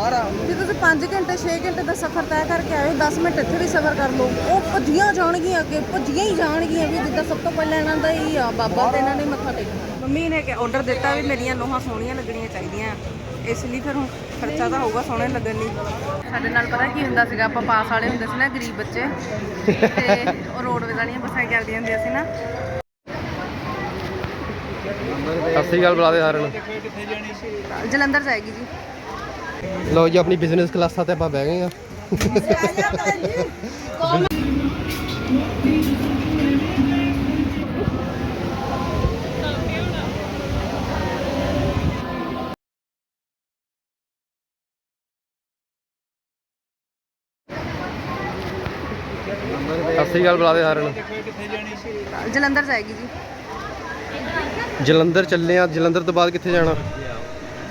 ਬਾਹਰ ਆ। ਜੇ ਤੁਸੀਂ 5 ਘੰਟੇ 6 ਘੰਟੇ ਦਾ ਸਫ਼ਰ ਤੈਅ ਕਰਕੇ ਆਏ ਹੋ 10 ਮਿੰਟ ਇੱਥੇ ਵੀ ਸਫ਼ਰ ਕਰ ਲਓ। ਉਹ ਭੱਜੀਆਂ ਜਾਣਗੀਆਂ ਅੱਗੇ ਭੱਜੀਆਂ ਹੀ ਜਾਣਗੀਆਂ ਵੀ ਜਿੱਦਾਂ ਸਭ ਤੋਂ ਪਹਿਲਾਂ ਇਹਨਾਂ ਦਾ ਹੀ ਆ ਬਾਬਾ ਤੇ ਇਹਨਾਂ ਨੇ ਮੱਥਾ ਟੇਕਣਾ ਮੰਮੀ ਨੇ ਕਿ ਆਰਡਰ ਦਿੱਤਾ ਵੀ ਮੇਰੀਆਂ ਲੋਹਾਂ ਸੋਹਣੀਆਂ ਲੱਗਣੀਆਂ ਚਾਹੀਦੀਆਂ। ਇਸ ਲਈ ਫਿਰ ਹੁਣ ਖਰਚਾ ਤਾਂ ਹੋਊਗਾ ਸੋਹਣੇ ਲੱਗਣ ਲਈ। ਸਾਡੇ ਨਾਲ ਪਤਾ ਕੀ ਹੁੰਦਾ ਸੀਗਾ ਆਪਾਂ ਪਾਸ ਵਾਲੇ ਹੁੰਦੇ ਸੀ ਨਾ ਗਰੀਬ ਬੱਚੇ ਤੇ ਉਹ ਰੋਡਵੇਜ਼ ਵਾਲੀਆਂ ਬੱਸਾਂ ਚੱਲਦੀਆਂ ਹੁੰਦੀਆਂ ਸੀ ਨਾ। ਸਤਿ ਸ੍ਰੀ ਅਕਾਲ ਬੁਲਾ ਦੇ ਸਾਰਿਆਂ ਨੂੰ। ਜਲੰਧਰ ਜਾਏਗੀ ਜੀ। ਲਓ ਜੀ ਆਪਣੀ ਬਿਜ਼ਨਸ ਕਲਾਸਾਂ ਤੇ ਆਪਾਂ ਬਹਿ ਗਏ ਆ। ਸਤਿ ਅਕਾਲ ਬੁਲਾ ਦੇ ਸਾਰਿਆਂ ਨੂੰ। ਜਲੰਧਰ ਜਾਏਗੀ ਜੀ। ਜਲੰਧਰ ਚੱਲੇ ਆ। ਜਲੰਧਰ ਤੋਂ ਬਾਅਦ ਕਿੱਥੇ ਜਾਣਾ?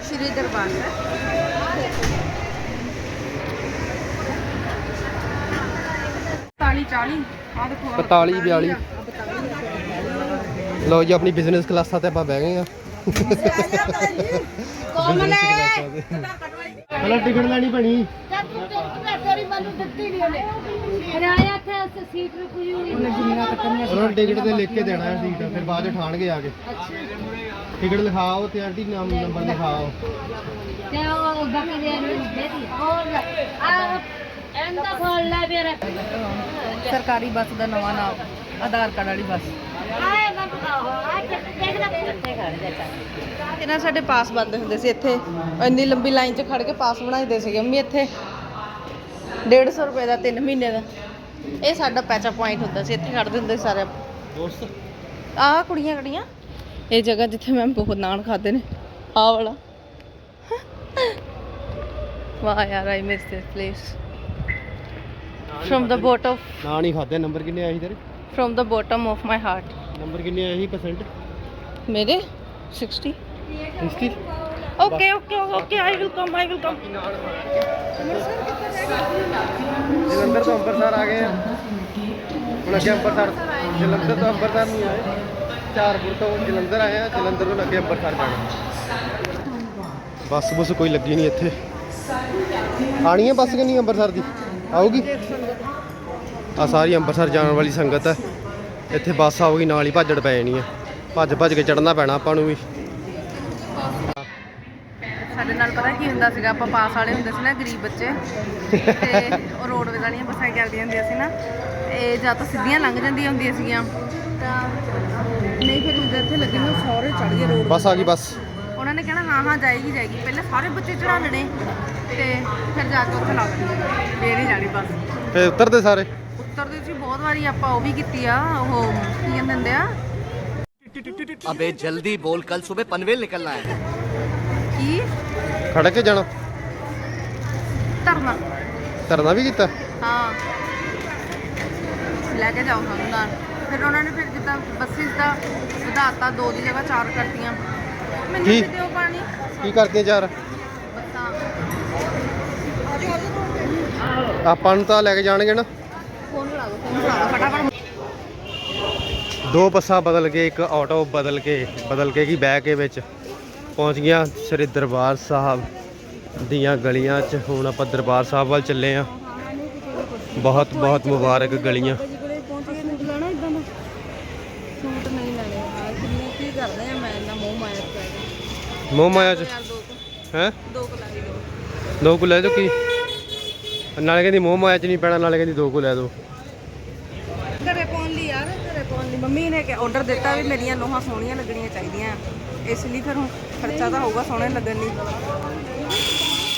ਸ਼੍ਰੀ ਦਰਬਾਰ ਸਾਹਿਬ। ਤਾਲੀ 40 ਆ ਦੇਖੋ 45 42 ਲਓ ਜੀ ਆਪਣੀ ਬਿਜ਼ਨਸ ਕਲਾਸਾਂ ਤੇ ਆਪਾਂ ਬਹਿ ਗਏ ਆ। ਕੋਮਲ ਪਹਿਲਾਂ ਟਿਕਟ ਲੈਣੀ ਪੈਣੀ ਤੇਰੀ ਮੈਨੂੰ ਦਿੱਤੀ ਨਹੀਂ ਉਹਨੇ ਨੂੰ ਟਿਕਟ ਤੇ ਲਿਖ ਕੇ ਦੇਣਾ ਹੈ ਸੀਟ ਫਿਰ ਬਾਅਦ ਚ ਠਾਣਗੇ ਆ ਕੇ। ਟਿਕਟ ਲਿਖਾਓ ਤੇ ਆਂਟੀ ਨਾਮ ਨੰਬਰ ਲਿਖਾਓ। ਤੇ ਉਹ ਬਾਕੀ ਦੇ ਨੂੰ ਦੇ ਦੀ ਹੋਰ ਆ ਸਰਕਾਰੀ ਬੱਸ ਦਾ ਨਵਾਂ ਨਾਮ ਆਧਾਰ ਕਾਰਡ ਵਾਲੀ ਬੱਸ। ਇਹਨਾਂ ਸਾਡੇ ਪਾਸ ਬੰਦ ਹੁੰਦੇ ਸੀ ਇੱਥੇ। ਇੰਨੀ ਲੰਬੀ ਲਾਈਨ 'ਚ ਖੜ ਕੇ ਪਾਸ ਬਣਾਈਦੇ ਸੀਗੇ ਮੰਮੀ ਇੱਥੇ। 150 ਰੁਪਏ ਦਾ 3 ਮਹੀਨੇ ਦਾ। ਇਹ ਸਾਡਾ ਪੈਚਾ ਪੁਆਇੰਟ ਹੁੰਦਾ ਸੀ ਇੱਥੇ ਖੜਦੇ ਹੁੰਦੇ ਸੀ ਸਾਰੇ। ਦੋਸਤ। ਆਹ ਕੁੜੀਆਂ ਕੁੜੀਆਂ ਇਹ ਜਗ੍ਹਾ ਜਿੱਥੇ ਮੈਂ ਬਹੁਤ ਨਾਨ ਖਾਦੇ ਨੇ। ਆਹ ਵਾਲਾ। ਵਾਹ ਯਾਰ I miss this place from the bottom ਨਾ ਨਹੀਂ ਖਾਦੇ ਨੰਬਰ ਕਿੰਨੇ ਆਏ ਸੀ ਤੇਰੇ? From the bottom of my heart number ਕਿੰਨੇ ਆਏ ਸੀ ਪਰਸੈਂਟ ਮੇਰੇ? 60 60 okay okay okay I will come I will come Jalandhar ਤੋਂ ਅੰਮ੍ਰਿਤਸਰ ਆ ਗਏ ਆ। ਹੁਣ ਅੱਗੇ ਅੰਮ੍ਰਿਤਸਰ ਜਲੰਧਰ ਤੋਂ ਅੰਮ੍ਰਿਤਸਰ ਨਹੀਂ ਆਏ। ਚਾਰਪੁਰ ਤੋਂ ਜਲੰਧਰ ਆਏ ਆ ਜਲੰਧਰ ਤੋਂ ਅੱਗੇ ਅੰਮ੍ਰਿਤਸਰ ਜਾਣਾ। ਬੱਸ ਬੁੱਸ ਕੋਈ ਲੱਗੀ ਨਹੀਂ ਇੱਥੇ। ਆਣੀ ਹੈ ਬੱਸ ਕਿ ਨਹੀਂ ਅੰਮ੍ਰਿਤਸਰ ਦੀ? ਆਊਗੀ? ਆ ਸਾਰੀ ਅੰਮ੍ਰਿਤਸਰ ਜਾਣ ਵਾਲੀ ਸੰਗਤ ਹੈ। ਇੱਥੇ ਬੱਸ ਆਊਗੀ ਨਾਲ ਹੀ ਭਾਜੜ ਪੈ ਜਾਣੀ ਹੈ। ਭੱਜ ਭੱਜ ਕੇ ਚੜਨਾ ਪੈਣਾ ਆਪਾਂ ਨੂੰ ਵੀ। ਸਾਡੇ ਨਾਲ ਪਤਾ ਕੀ ਹੁੰਦਾ ਸੀਗਾ ਆਪਾਂ ਪਾਸ ਵਾਲੇ ਹੁੰਦੇ ਸੀ ਨਾ ਗਰੀਬ ਬੱਚੇ। ਤੇ ਉਹ ਰੋਡਵੇਜ਼ ਵਾਲੀਆਂ ਬੱਸਾਂ ਚੱਲਦੀਆਂ ਹੁੰਦੀਆਂ ਸੀ ਨਾ। ਇਹ ਜਾਂ ਤਾਂ ਸਿੱਧੀਆਂ ਲੰਘ ਜਾਂਦੀਆਂ ਹੁੰਦੀਆਂ ਸੀਗੀਆਂ। ਤਾਂ ਨਹੀਂ ਫਿਰ ਜਿੱਦਾਂ ਇੱਥੇ ਲੱਗੇ ਨੇ ਸਾਰੇ ਚੜ ਗਏ ਰੋਡ ਬੱਸ ਆ ਗਈ ਬੱਸ। ਉਹਨਾਂ ਨੇ ਕਹਿਣਾ ਹਾਂ ਹਾਂ ਜਾਏਗੀ ਜਾਏਗੀ ਪਹਿਲਾਂ ਸਾਰੇ ਬੱਚੇ ਚੜਾ ਲੈਣੇ ਤੇ ਫਿਰ ਜਾ ਕੇ ਉੱਥੇ ਲਾ ਦੇਣੀ ਫੇਰ ਹੀ ਜਾਣੀ ਬੱਸ ਫੇਰ ਉਤਰਦੇ ਸਾਰੇ ਉੱਤਰਦੇ ਸੀ ਬਹੁਤ ਵਾਰੀ ਆਪਾਂ ਉਹ ਵੀ ਕੀਤੀ ਆ ਉਹ ਕੀ ਕਹਿੰਦੇ ਹੁੰਦੇ ਆ अबे जल्दी बोल कल सुबह पनवेल निकलना है ਕੀ ਖੜ ਕੇ ਜਾਣਾ ਧਰਨਾ ਧਰਨਾ ਵੀ ਕੀਤਾ ਹਾਂ ਲੈ ਕੇ ਜਾਓ ਸਾਨੂੰ ਨਾਲ ਫਿਰ ਉਹਨਾਂ ਨੇ ਫਿਰ ਜਿੱਦਾਂ ਬੱਸਿਸ ਦਾ ਵਧਾਤਾ ਦੋ ਦੀ ਜਗ੍ਹਾ ਚਾਰ ਕਰਤੀਆਂ ਮੈਨੂੰ ਕੀ? ਦਿਓ ਪਾਣੀ। ਕੀ ਕਰਦੀਆਂ ਬੱਸਾਂ ਆਪਾਂ ਨੂੰ ਤਾਂ ਲੈ ਕੇ ਜਾਣਗੇ ਨਾ। ਫੋਨ ਲਾ ਦੋ ਫੋਨ ਲਾ ਦੋ ਫਟਾਫਟ ਦੋ ਬੱਸਾਂ ਬਦਲ ਕੇ ਇੱਕ ਆਟੋ ਬਦਲ ਕੇ ਬਦਲ ਕੇ ਕੀ ਬਹਿ ਕੇ ਵਿੱਚ ਪਹੁੰਚ ਗਿਆ ਸ੍ਰੀ ਦਰਬਾਰ ਸਾਹਿਬ ਦੀਆਂ ਗਲੀਆਂ 'ਚ। ਹੁਣ ਆਪਾਂ ਦਰਬਾਰ ਸਾਹਿਬ ਵੱਲ ਚੱਲੇ ਆ। ਬਹੁਤ ਬਹੁਤ ਮੁਬਾਰਕ ਗਲੀਆਂ ਜਿਹੜੇ ਪਹੁੰਚ ਗਏ ਸੂਟ ਲੈਣਾ ਇਦਾਂ ਦਾ ਸੂਟ ਨਹੀਂ ਲੈਣੇ ਆ ਕਿੰਨੇ ਕੀ ਕਰਦੇ ਆ ਮੈਂ ਇੰਨਾ ਮੋਹ ਮਾਇਆ ਕਰ ਮੋਹ ਮਾਇਆ 'ਚ? ਹੈ? ਦੋ ਕੁ ਲੈ ਲਿਓ ਦੋ ਕੁ ਲੈ ਦੋ ਕੀ? ਨਾਲੇ ਕਹਿੰਦੀ ਮੋਹ ਮਾਇਆ 'ਚ ਨਹੀਂ ਪੈਣਾ ਨਾਲੇ ਕਹਿੰਦੀ ਦੋ ਕੁ ਲੈ ਦੋ ਘਰੇ ਪਾਉਣ ਲਈ ਯਾਰ ਘਰੇ ਪਾਉਣ ਲਈ। ਮੰਮੀ ਨੇ ਕਿ ਆਰਡਰ ਦਿੱਤਾ ਵੀ ਮੇਰੀਆਂ ਲੋਹਾਂ ਸੋਹਣੀਆਂ ਲੱਗਣੀਆਂ ਚਾਹੀਦੀਆਂ। ਇਸ ਲਈ ਫਿਰ ਹੁਣ ਖਰਚਾ ਤਾਂ ਹੋਊਗਾ ਸੋਹਣੇ ਲੱਗਣ ਲਈ।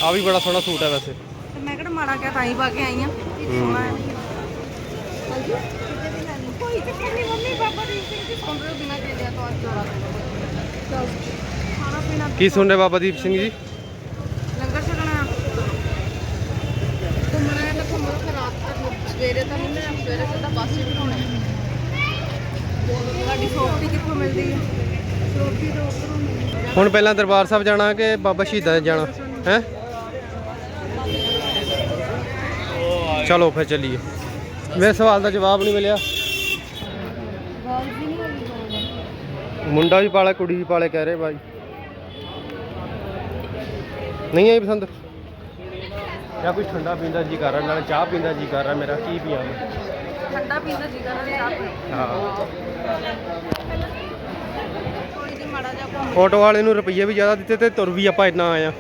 ਆ ਵੀ ਬੜਾ ਸੋਹਣਾ ਸੂਟ ਹੈ ਵੈਸੇ। ਤੇ ਮੈਂ ਕਿਹੜਾ ਮਾੜਾ ਕਿਹਾ ਤਾਂ ਹੀ ਪਾ ਕੇ ਆਈ ਆ। ਸੋਹਣਾ ਹੈ। ਕੋਈ ਚੱਕਰ ਨਹੀਂ ਮੰਮੀ ਬਾਬਾ ਦੀ ਸਿੰਘ ਜੀ ਸੁਣ ਰਹੇ ਹੋ ਬਿਨਾਂ ਕਹਿੰਦੇ ਤੋਂ ਅੱਜ ਜੋੜਾ ਚਲ ਖਾਣਾ ਪੀਣਾ ਕੀ ਸੁਣ ਰਹੇ ਬਾਬਾ ਦੀਪ ਸਿੰਘ ਜੀ? ਲੰਗਰ ਛਕਣਾ। ਘੁੰਮਣਾ ਹੈ ਤਾਂ ਘੁੰਮੋ ਫਿਰ ਰਾਤ ਤੱਕ ਸਵੇਰੇ ਤਾਂ ਨਹੀਂ ਮੈਂ ਸਵੇਰੇ ਸਿੱਧਾ ਬੱਸ ਹੀ ਬਿਠਾਉਣੀ ਤੁਹਾਡੀ ਸੋਫੀ ਕਿੱਥੋਂ ਮਿਲਦੀ ਹੈ? ਸੋਫੀ ਤਾਂ ਉੱਪਰੋਂ ਮਿਲਦੀ ਹੈ। ਹੁਣ ਪਹਿਲਾਂ ਦਰਬਾਰ ਸਾਹਿਬ ਜਾਣਾ ਕਿ ਬਾਬਾ ਸ਼ਹੀਦਾਂ ਦੇ ਜਾਣਾ? ਹੈ? ਚਲੋ ਫਿਰ ਚੱਲੀਏ। ਮੇਰੇ ਸਵਾਲ ਦਾ ਜਵਾਬ ਨਹੀਂ ਮਿਲਿਆ। ਗੱਲ ਵੀ ਨਹੀਂ ਹੋਈ ਮੁੰਡਾ ਵੀ ਪਾਲੇ ਕੁੜੀ ਵੀ ਪਾਲੇ ਕਹਿ ਰਹੇ ਬਾਈ। ਨਹੀਂ ਆਈ ਪਸੰਦ? ਜਾਂ ਕੋਈ ਠੰਡਾ ਪੀਂਦਾ ਜੀ ਕਰ ਰਿਹਾ ਨਾਲ ਚਾਹ ਪੀਂਦਾ ਜੀ ਕਰ ਰਿਹਾ ਮੇਰਾ ਕੀ ਪੀਆਂ ਮੈਂ? ਠੰਡਾ ਪੀਂਦਾ ਜੀ ਦਾ ਚਾਹ ਪੀ ਹਾਂ। ਥੋੜੀ ਜਿਹੀ ਮਾੜਾ ਜਿਹਾ ਘੁੰਮ ਆਟੋ ਵਾਲੇ ਨੂੰ ਰੁਪਈਏ ਵੀ ਜ਼ਿਆਦਾ ਦਿੱਤੇ ਤੇ ਤੁਰ ਵੀ ਆਪਾਂ ਇੰਨਾ ਆਏ ਆ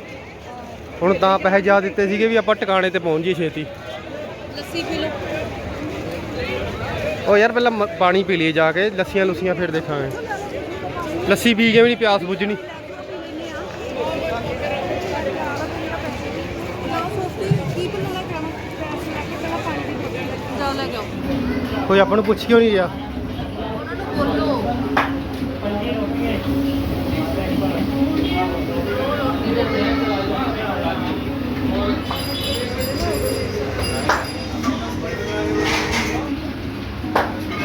ਹੁਣ ਤਾਂ ਪੈਸੇ ਜ਼ਿਆਦਾ ਦਿੱਤੇ ਸੀਗੇ ਵੀ ਆਪਾਂ ਟਿਕਾਣੇ ਤੇ ਪਹੁੰਚ ਜੀ ਛੇਤੀ। ਲੱਸੀ ਪੀ ਲਓ। ਉਹ ਯਾਰ ਪਹਿਲਾਂ ਮ- ਪਾਣੀ ਪੀ ਲਈਏ ਜਾ ਕੇ ਲੱਸੀਆਂ ਲੁੱਸੀਆਂ ਫਿਰ ਦੇਖਾਂਗੇ। ਲੱਸੀ ਪੀ ਕੇ ਵੀ ਨਹੀਂ ਪਿਆਸ ਬੁੱਝਣੀ ਕੀ ਬਣਾਉਣਾ ਖਾਣਾ ਪੈਸੇ ਰੱਖ ਕੇ ਪਹਿਲਾਂ ਪਾਣੀ ਦੀ ਲੈ ਕੋਈ ਆਪਾਂ ਨੂੰ ਪੁੱਛ ਕਿਉਂ ਨਹੀਂ ਰਿਹਾ? ਬੋਲੋ।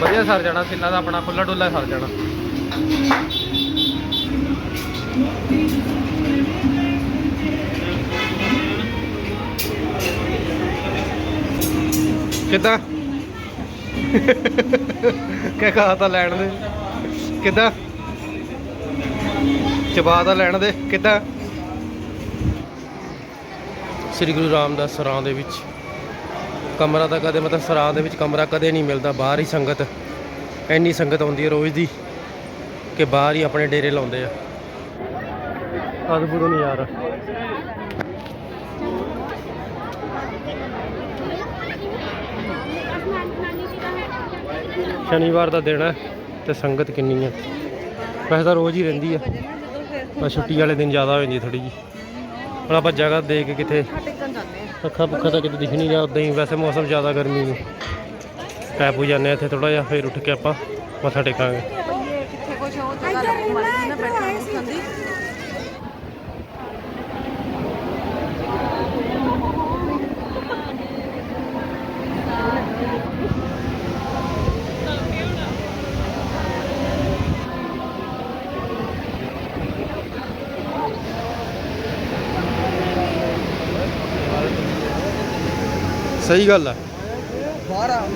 ਵਧੀਆ ਸਰ ਜਾਣਾ ਸਿੰਨਾ ਦਾ ਆਪਣਾ ਖੁੱਲਾ ਡੁੱਲਾ ਸਰ ਜਾਣਾ। ਕਿੱਦਾਂ? ਕਹਿ ਕਹਾ ਤਾਂ ਲੈਣ ਦੇ? ਕਿੱਦਾਂ? ਚਬਾ ਤਾਂ ਲੈਣ ਦੇ, ਕਿੱਦਾਂ? ਸ੍ਰੀ ਗੁਰੂ ਰਾਮਦਾਸ ਸਰਾਂ ਦੇ ਵਿੱਚ। ਕਮਰਾ ਤਾਂ ਕਦੇ, ਮਤਲਬ ਸਰਾਂ ਦੇ ਵਿੱਚ ਕਮਰਾ ਕਦੇ ਨਹੀਂ ਮਿਲਦਾ, ਬਾਹਰ ਹੀ ਸੰਗਤ, ਇੰਨੀ ਸੰਗਤ ਆਉਂਦੀ ਹੈ ਰੋਜ਼ ਦੀ, ਕਿ ਬਾਹਰ ਹੀ ਆਪਣੇ ਡੇਰੇ ਲਾਉਂਦੇ ਆ। ਅਦਭੁਤ ਨਜ਼ਾਰਾ। ਸ਼ਨੀਵਾਰ ਦਾ ਦਿਨ ਹੈ ਤੇ ਸੰਗਤ ਕਿੰਨੀ ਹੈ। ਵੈਸੇ ਤਾਂ ਰੋਜ਼ ਹੀ ਰਹਿੰਦੀ ਆ ਪਰ ਛੁੱਟੀ ਵਾਲੇ ਦਿਨ ਜ਼ਿਆਦਾ ਹੋ ਜਾਂਦੀ ਥੋੜੀ ਜੀ ਹੁਣ ਆਪਾਂ ਜਗ੍ਹਾ ਦੇ ਕੇ ਕਿਤੇ ਟਿਕਣ ਜਾਂਦੇ ਅੱਖਾਂ ਪੁੱਖਾਂ ਤਾਂ ਕਿਤੇ ਦਿਖ ਨਹੀਂ ਰਿਹਾ, ਉਦਾਂ ਹੀ ਵੈਸੇ ਮੌਸਮ ਜ਼ਿਆਦਾ ਗਰਮੀ ਨੂੰ। ਪੈਪੂ ਜਾਂਦੇ ਹਾਂ ਇੱਥੇ ਥੋੜਾ ਜਿਹਾ, ਫਿਰ ਉੱਠ ਕੇ ਆਪਾਂ ਮੱਥਾ ਟੇਕਾਂਗੇ ਇਹ ਕਿੱਥੇ ਕੁਛ ਉਹ ਜਗ੍ਹਾ ਲੱਗੀ ਮਾਰੀ ਜੀ ਨਾ ਬੈਠਣ ਨੂੰ ਸੰਦੀ ਸਹੀ ਗੱਲ ਆ।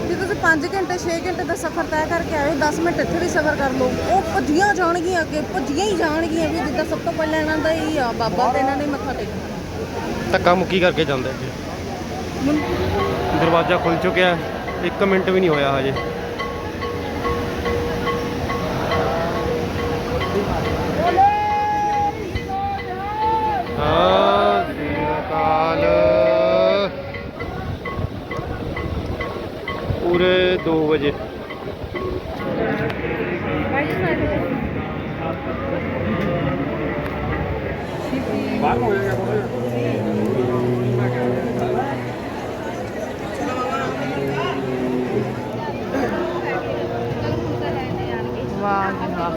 ਜੇ ਤੁਸੀਂ 5 ਘੰਟੇ 6 ਘੰਟੇ ਦਾ ਸਫ਼ਰ ਤੈਅ ਕਰਕੇ ਆਏ ਹੋ 10 ਮਿੰਟ ਇੱਥੇ ਵੀ ਸਫ਼ਰ ਕਰ ਲਓ ਉਹ ਭੱਜੀਆਂ ਜਾਣਗੀਆਂ ਅੱਗੇ ਭੱਜੀਆਂ ਹੀ ਜਾਣਗੀਆਂ ਵੀ ਜਿੱਦਾਂ ਸਭ ਤੋਂ ਪਹਿਲਾਂ ਇਹਨਾਂ ਦਾ ਹੀ ਆ ਬਾਬਾ ਤੇ ਇਹਨਾਂ ਨੇ ਮੱਥਾ ਟੇਕਣਾ ਧੱਕਾ ਮੁੱਕੀ ਕਰਕੇ ਜਾਂਦੇ ਅੱਗੇ। ਦਰਵਾਜ਼ਾ ਖੁੱਲ ਚੁੱਕਿਆ ਹੈ। ਇੱਕ ਮਿੰਟ ਵੀ ਨਹੀਂ ਹੋਇਆ ਹਜੇ। ਸਤਿ ਸ੍ਰੀ ਅਕਾਲ। ਪੂਰੇ 2 ਵਜੇ। ਵਾਹ ਜੀ ਵਾਹ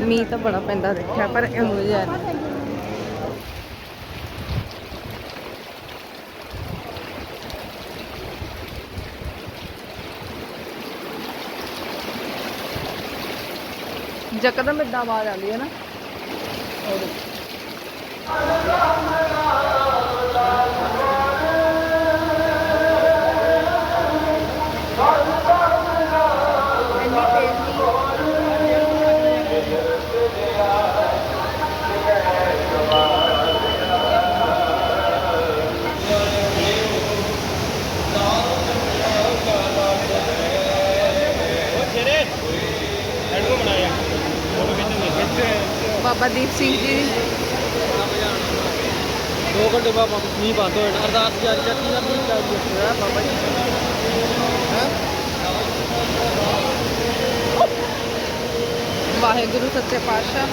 ਮੀਂਹ ਤਾਂ ਬੜਾ ਪੈਂਦਾ ਦੇਖਿਆ ਪਰ ਇਹੋ ਜਿਹਾ ਜਕਦਮ ਇਦਾਂ ਆਵਾਜ਼ ਆਉਂਦੀ ਹੈ ਨਾ। ਇੰਨੀ ਬਾਬਾ ਦੀਪ ਸਿੰਘ ਜੀ। ਦੋ ਘੰਟੇ ਬਾਅਦ ਵਾਪਸ ਨਹੀਂ ਬੰਦ ਹੋ ਜਾਣਾ। ਅਰਦਾਸ ਜਾਰੀ ਰੱਖੀ ਜਾਂਦੀ ਹੈ ਬਾਬਾ ਜੀ? ਵਾਹਿਗੁਰੂ ਸੱਚੇ ਪਾਤਸ਼ਾਹ।